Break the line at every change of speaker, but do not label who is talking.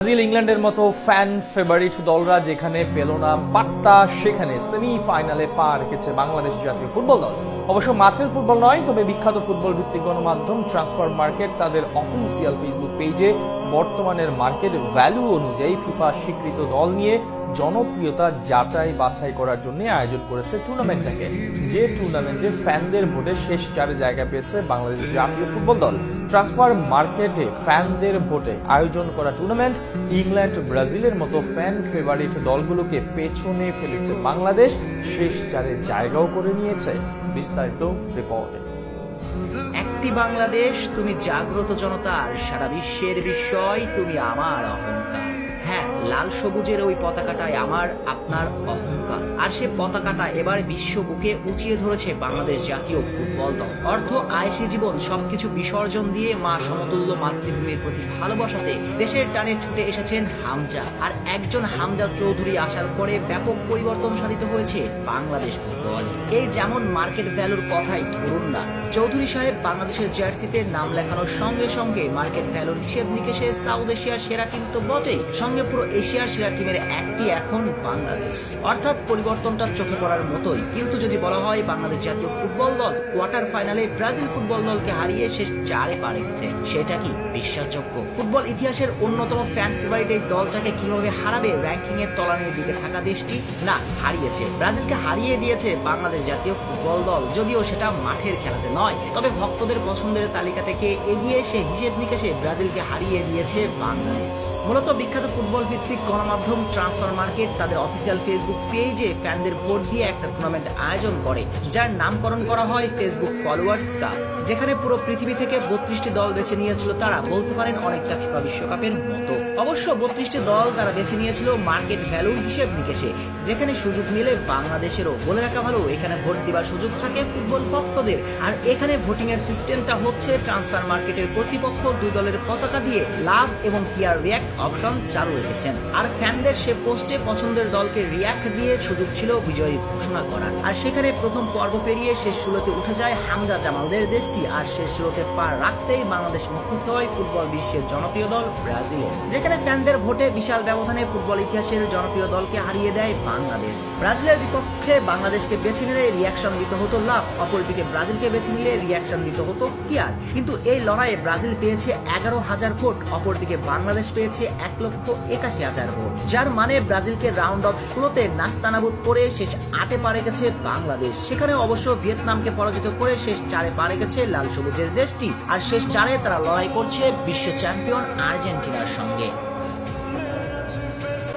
Brazil, ইংল্যান্ডের মতো fan favourite দলরা যেখানে পেল না পাত্তা সেখানে সেমিফাইনালে পা রেখেছে বাংলাদেশ জাতীয় ফুটবল দল। অবশ্য মাঠের ফুটবল নয়, তবে বিখ্যাত ফুটবল ভিত্তিক গণমাধ্যম ট্রান্সফার মার্কেট তাদের অফিসিয়াল ফেসবুক পেজে বর্তমানের মার্কেট ভ্যালু অনুযায়ী ফিফা স্বীকৃত দল নিয়ে জনপ্রিয়তা যাচাই বাছাই করার জন্য আয়োজন করেছে টুর্নামেন্টটাকে যে টুর্নামেন্টে ফ্যানদের ভোটে শেষ চারে জায়গা পেয়েছে বাংলাদেশ জাতীয় ফুটবল দল। ট্রান্সফার মার্কেটে ফ্যানদের ভোটে আয়োজন করা টুর্নামেন্ট ইংল্যান্ড, ব্রাজিলের মতো ফ্যান ফেভারিট দলগুলোকে পেছনে ফেলেছে বাংলাদেশ। শেষ চারে জায়গাও করে নিয়েছে বিস্তারিত রিপোর্টে
একটি বাংলাদেশ, তুমি জাগ্রত জনতার, সারা বিশ্বের বিস্ময়, তুমি আমার অহংকার। লাল সবুজের ওই পতাকাটাই আমার, আপনার অহংকার। আর সে পতাকাটা এবার বিশ্ব বুকে উঁচিয়ে ধরেছে বাংলাদেশ জাতীয় ফুটবল দল। অর্থ, আয়সী জীবন সবকিছু বিসর্জন দিয়ে মা সমতুল্য মাতৃভূমির প্রতি ভালোবাসাতে দেশের টানে ছুটে এসেছেন হামজা। আর একজন হামজা চৌধুরী আসার পরে ব্যাপক পরিবর্তন সাধিত হয়েছে বাংলাদেশ ফুটবল। এই যেমন মার্কেট ভ্যালুর কথাই ধরুন না। চৌধুরী সাহেব বাংলাদেশের জার্সিতে নাম লেখানোর সঙ্গে সঙ্গে মার্কেট ভ্যালুর হিসেব নিকেশে সাউথ এশিয়ার সেরা টিম তো বটেই। সঙ্গে পুরো এশিয়ার সেরা টিমের একটি এখন বাংলাদেশ। অর্থাৎ পরিবর্তনটা চোখে পড়ার মতোই। কিন্তু যদি বলা হয় বাংলাদেশ জাতীয় ফুটবল দল, কোয়ার্টার ফাইনালে ব্রাজিল ফুটবল দলকে হারিয়ে শেষ চারে পা সেটা কি বিশ্বাসযোগ্য? ফুটবল ইতিহাসের অন্যতম ফ্যান ফেভারিট এই দলটাকে কীভাবে হারাবে র্যাঙ্কিং এর তলানির দিকে থাকা দেশটি? না, হারিয়েছে। ব্রাজিলকে হারিয়ে দিয়েছে বাংলাদেশ জাতীয় ফুটবল দল। যদিও সেটা মাঠের খেলাতে নয়, তবে ভক্তদের পছন্দের তালিকা থেকে এগিয়ে এসে হিসেব নিকেশে ব্রাজিলকে হারিয়ে দিয়েছে বাংলাদেশ। মূলত বিখ্যাত ফুটবল ভিত্তিক গণমাধ্যম ট্রান্সফার মার্কেট তাদের অফিসিয়াল ফেসবুক পেজে ফ্যানদের ভোট দিয়ে একটা টুর্নামেন্ট আয়োজন করে, যার নামকরণ করা হয় ফেসবুক ফলোয়ার্স কাপ যেখানে পুরো পৃথিবী থেকে বত্রিশটি দল বেছে নিয়েছিল তারা, বলতে পারেন অনেকটা ফিফা বিশ্বকাপের মতো। অবশ্য বত্রিশটি দল তারা বেছে নিয়েছিল মার্কেট ভ্যালুর হিসেব নিকেশে, যেখানে সুযোগ মিলে বাংলাদেশেরও, বলে রাখা ভালো, এখানে ভোট দেওয়ার সুযোগ থাকে ফুটবল ভক্তদের। আর এখানে ভোটিং এর সিস্টেমটা হচ্ছে ট্রান্সফার মার্কেটের কর্তৃপক্ষ দুই দলের পতাকা দিয়ে লাভ এবং পিয়ার রিয়াক্ট অপশন চালু রেখেছেন। আর ফ্যানদের সে পোস্টে পছন্দের দলকে রিয়াক্ট দিয়ে সুযোগ ছিল বিজয়ী ঘোষণা করার। আর সেখানে প্রথম পর্ব পেরিয়ে শেষ ষোলোতে উঠে যায় হামজা জামালদের দেশটি, আর শেষ ষোলোতে পা রাখতেই বাংলাদেশ মুখোমুখি হয় ফুটবল বিশ্বের জনপ্রিয় দল ব্রাজিলের। যেখানে ফ্যানদের ভোটে বিশাল ব্যবধানে ফুটবল ইতিহাসের জনপ্রিয় দলকে হারিয়ে দেয় বাংলাদেশ। ব্রাজিলের বিপক্ষে বাংলাদেশকে বেছে নিলে রিয়াকশন দিতে হতো লাভ অপরদিকে ব্রাজিলকে বেছে নিলে রিয়াকশন দিতে হতো কিয়ার। কিন্তু এই লড়াইয়ে ব্রাজিল পেয়েছে এগারো হাজার ভোট অপরদিকে বাংলাদেশ পেয়েছে এক লক্ষ একাশি হাজার। ভোট, যার মানে ব্রাজিলকে রাউন্ড অফ শুরুতে নাস্তানাবুদ করে শেষ আটে পারে গেছে বাংলাদেশ। সেখানে অবশ্য ভিয়েতনামকে পরাজিত করে শেষ চারে পারে গেছে লাল সবুজের দেশটি, আর শেষ চারে তারা লড়াই করছে বিশ্ব চ্যাম্পিয়ন আর্জেন্টিনার সঙ্গে।